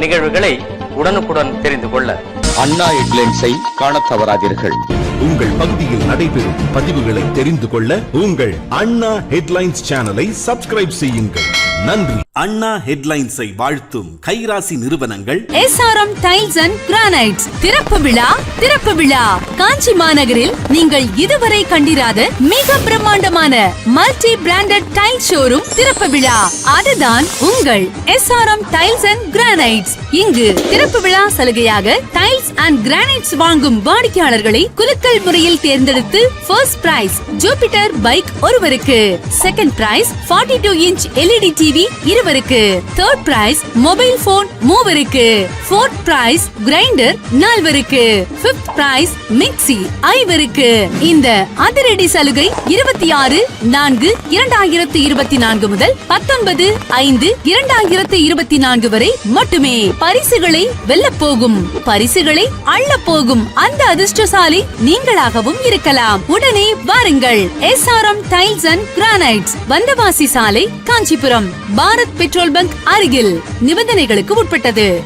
நிகழ்வுகளை உடனுக்குடன் தெரிந்து கொள்ள. அண்ணா ஹெட்லைன்ஸை காணத் தவறாதீர்கள். உங்கள் பகுதியில் நடைபெறும் பதிவுகளை தெரிந்து கொள்ள உங்கள் அண்ணா ஹெட்லைன்ஸ் சேனலை சப்ஸ்கிரைப் செய்யுங்கள். நன்றி. அண்ணா ஹெட்லைன்ஸை வாழ்த்தும் கைராசி நிறுவனங்கள். SRM tiles and granites. திறப்பு விழா திறப்பு விழா. காஞ்சி மாநகரில் நீங்கள் இதுவரை கண்டிராத மிக பிரம்மாண்டமான மல்டி பிராண்டட் டைல் ஷோரூம் திறப்பு விழா. அதுதான் உங்கள் எஸ்ஆர்எம் டைல்ஸ் அண்ட் கிரானைட்ஸ். இங்கு திறப்பு விழா சலுகையாக டைல்ஸ் அண்ட் கிரானைட்ஸ் வாங்கும் வாடிக்கையாளர்களை குலுக்கல் முறையில் தேர்ந்தெடுத்து ஃபர்ஸ்ட் பிரைஸ் ஜூபிட்டர் பைக் ஒருவருக்கு. Second prize 42 two inch LED TV இருவருக்கு. தேர்ட் பிரைஸ் மொபைல் போன் மூவருக்கு. ஃபோர்த் பிரைஸ் கிரைண்டர் நால்வருக்கு. பிப்த் பிரைஸ் மிக்ஸி ஐவருக்கு. இந்த அதிரடி சலுகை இருபத்தி ஆறு நான்கு இரண்டாயிரத்து இருபத்தி நான்கு முதல் பத்தொன்பது ஐந்து இரண்டாயிரத்து இருபத்தி நான்கு வரை மட்டுமே. பரிசுகளை வெல்ல போகும். பரிசுகளை அள்ள போகும் அந்த அதிர்ஷ்டசாலி நீங்களாகவும் இருக்கலாம். உடனே வாருங்கள். S R M tiles and granites Vandavasi சாலை காஞ்சிபுரம். பாரத் பெட்ரோல் பங்க் அருகில். நிபந்தனைகளுக்கு உட்பட்டது.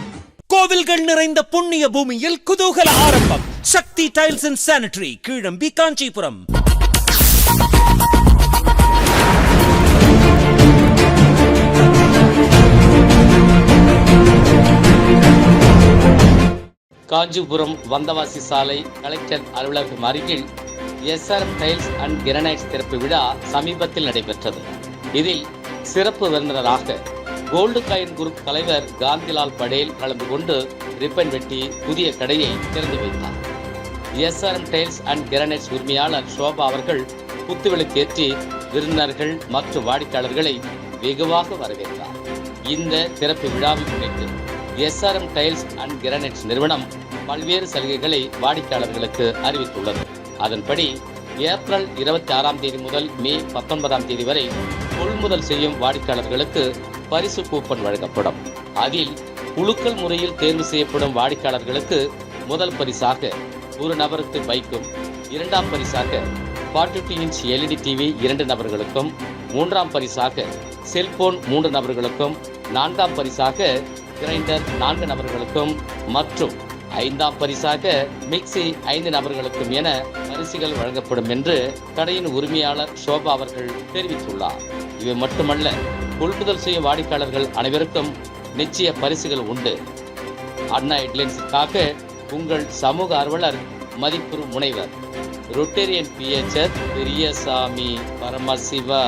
கோவில்கள் நிறைந்த புண்ணிய பூமியில் குதூகல ஆரம்பம். Shakti tiles and sanitary Keezhambi Kanchipuram. Kanchipuram Vandavasi சாலை கலெக்டர் அலுவலகம் அருகில் எஸ்ஆர்எம் டைல்ஸ் அண்ட் கிரனைட்ஸ் திறப்பு விழா சமீபத்தில் நடைபெற்றது. இதில் சிறப்பு விருந்தினராக கோல்டு காயின் குரூப் தலைவர் காந்திலால் படேல் கலந்து கொண்டு ரிப்பன் வெட்டி புதிய கடையை திறந்து வைத்தார். எஸ்ஆர்எம் டைல்ஸ் அண்ட் கிரனைட்ஸ் உரிமையாளர் சோபா அவர்கள் குத்துவிளக்கேற்றி விருந்தினர்கள் மற்றும் வாடிக்கையாளர்களை வெகுவாக வரவேற்றார். இந்த திறப்பு விழாவை முன்னிட்டு எஸ்ஆர்எம் டைல்ஸ் அண்ட் கிரானைட்ஸ் நிறுவனம் பல்வேறு சலுகைகளை வாடிக்கையாளர்களுக்கு அறிவித்துள்ளது. அதன்படி ஏப்ரல் இருபத்தி ஆறாம் தேதி முதல் மே பத்தொன்பதாம் தேதி வரை கொள்முதல் செய்யும் வாடிக்கையாளர்களுக்கு பரிசு கூப்பன் வழங்கப்படும். அதில் குழுக்கள் முறையில் தேர்வு செய்யப்படும் வாடிக்கையாளர்களுக்கு முதல் பரிசாக ஒரு நபருக்கு பைக்கும் இரண்டாம் பரிசாக 42 இன்ச் எல்இடி டிவி இரண்டு நபர்களுக்கும் மூன்றாம் பரிசாக செல்போன் மூன்று நபர்களுக்கும் நான்காம் பரிசாக கிரைண்டர் நான்கு நபர்களுக்கும் மற்றும் ஐந்தாம் பரிசாக மிக்ஸி ஐந்து நபர்களுக்கும் என பரிசுகள் வழங்கப்படும் என்று கடையின் உரிமையாளர் சோபா அவர்கள் தெரிவித்துள்ளார். இவை மட்டுமல்ல கொள்முதல் செய்யும் வாடிக்கையாளர்கள் அனைவருக்கும் நிச்சய பரிசுகள் உண்டு. அண்ணா ஹெட்லைன்ஸுக்காக உங்கள் சமூக ஆர்வலர் மதிப்புறு முனைவர் ரொட்டேரியன் பிஎச்ஆர் பெரியசாமி பரமசிவா